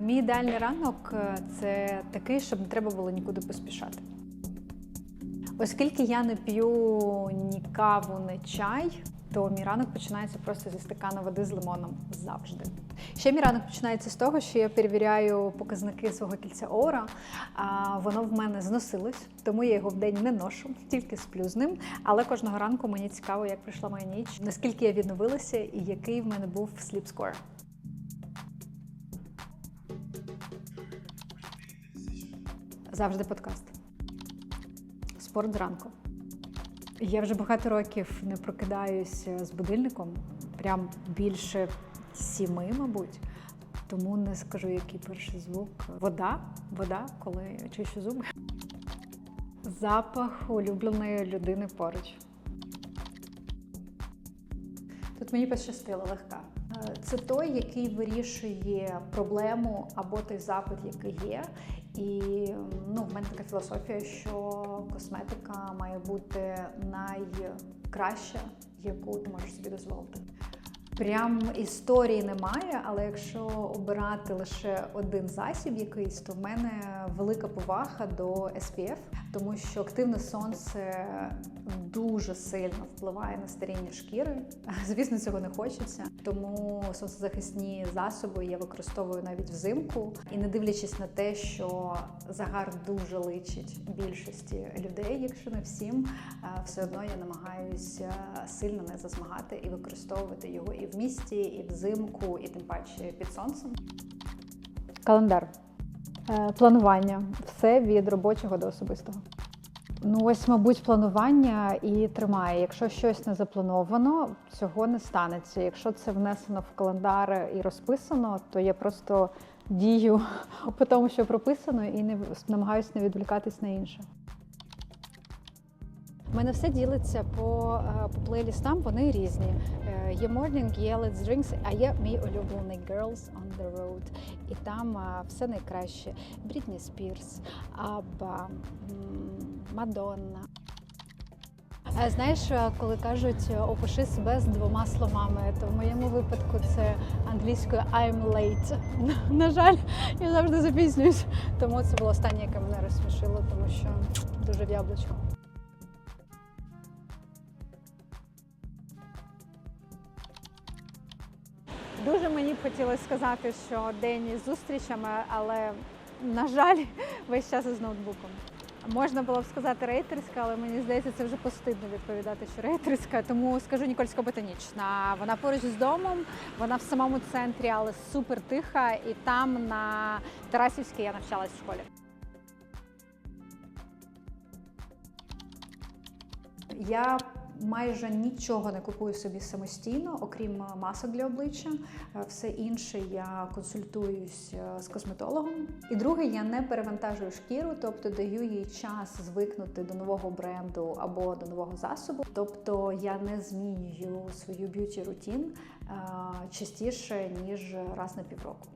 Мій ідеальний ранок е, це такий, щоб не треба було нікуди поспішати. Оскільки я не п'ю ні каву, ні чай, то мій ранок починається просто зі стакана води з лимоном завжди. Ще мій ранок починається з того, що я перевіряю показники свого кільця Оура. А воно в мене зносилось, тому я його вдень не ношу, тільки сплю з ним. Але кожного ранку мені цікаво, як пройшла моя ніч, наскільки я відновилася і який в мене був sleep Завжди подкаст. Спорт зранку. Я вже багато років не прокидаюся з будильником, прям більше сіми, мабуть. Тому не скажу, який перший звук. Вода, вода, коли чищу зуби. Запах улюбленої людини поруч. Тут мені пощастило легка. Це той, який вирішує проблему або той запит, який є. І ну, в мене така філософія, що косметика має бути найкраща, яку ти можеш собі дозволити. Прям історії немає, але якщо обирати лише один засіб якийсь, то в мене велика повага до SPF, тому що активне сонце дуже сильно впливає на старіння шкіри. Звісно, цього не хочеться. Тому сонцезахисні засоби я використовую навіть взимку. І не дивлячись на те, що загар дуже личить більшості людей, якщо не всім, е, все одно я намагаюся сильно не засмагати і використовувати його і в місті, і взимку, і тим паче під сонцем. Календар. Е, Планування. Все від робочого до особистого. Ну, ось, мабуть, планування і тримає. Якщо щось не заплановано, цього не станеться. Якщо це внесено в календар і розписано, то я просто дію по тому, що прописано, і не намагаюся не відволікатись на інше. Мене все ділиться по, е, по плейлістам, вони різні. Е, Є Morning, є Let's Drinks, а є мій улюблений Girls on the Road. І там е, все найкраще. Брітні Спірс, Абба, Мадонна. Знаєш, коли кажуть опиши себе з двома словами, то в моєму випадку це англійською I'm late. На жаль, я завжди запізнююсь. Тому це було останнє, яке мене розсмішило, тому що дуже в яблучко. Дуже мені б хотілося сказати, що день із зустрічами, але на жаль, весь час із ноутбуком. Можна було б сказати рейтерська, але мені здається, це вже постидно відповідати, що рейтерська. Тому скажу Нікольська ботанічна. Вона поруч з домом, вона в самому центрі, але супер тиха. І там на Тарасівській я навчалась в школі. Я майже нічого не купую собі самостійно, окрім масок для обличчя. Е, Все інше я консультуюсь е, з косметологом. І друге, я не перевантажую шкіру, тобто даю їй час звикнути до нового бренду або до нового засобу. Тобто я не змінюю свою б'юті рутін частіше ніж раз на півроку.